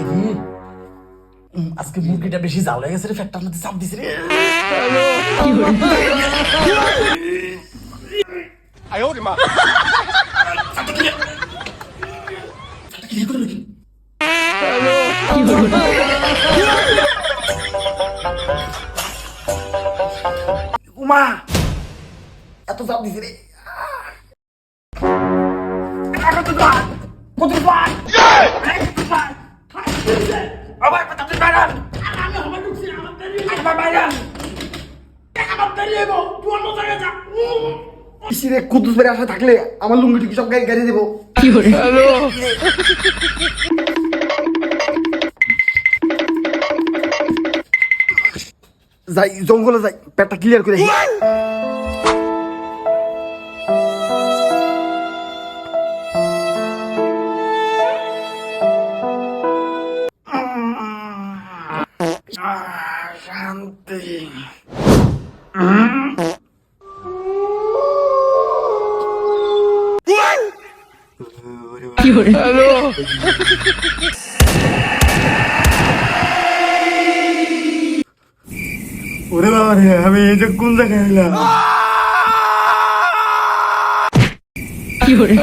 এরে, উম, আজকে মুরগিটা বেশি জাল হয়ে গেছে রে ফ্যাটটার মধ্যে চাপ দিছে রে কি করে নাকি? উমা এত চাপ দিছে রে কত বার কত বার আবার কথা তুই বাইরে আমি হবে ঢুকছি আমার বেরিয়ে আমার বাইরে আমার বেরিয়ে যাব তুই অন্য জায়গায় যা ইসিরে কুদ্দুস বেড়ে আসা থাকলে আমার লুঙ্গি টুকি সব গাড়ি গাড়ি দেবো? যাই জঙ্গলে যাই পেটটা ক্লিয়ার করে শান্তি ওরে বাবা রে আমি এই যে কোন জায়গায় এলাম? কি hore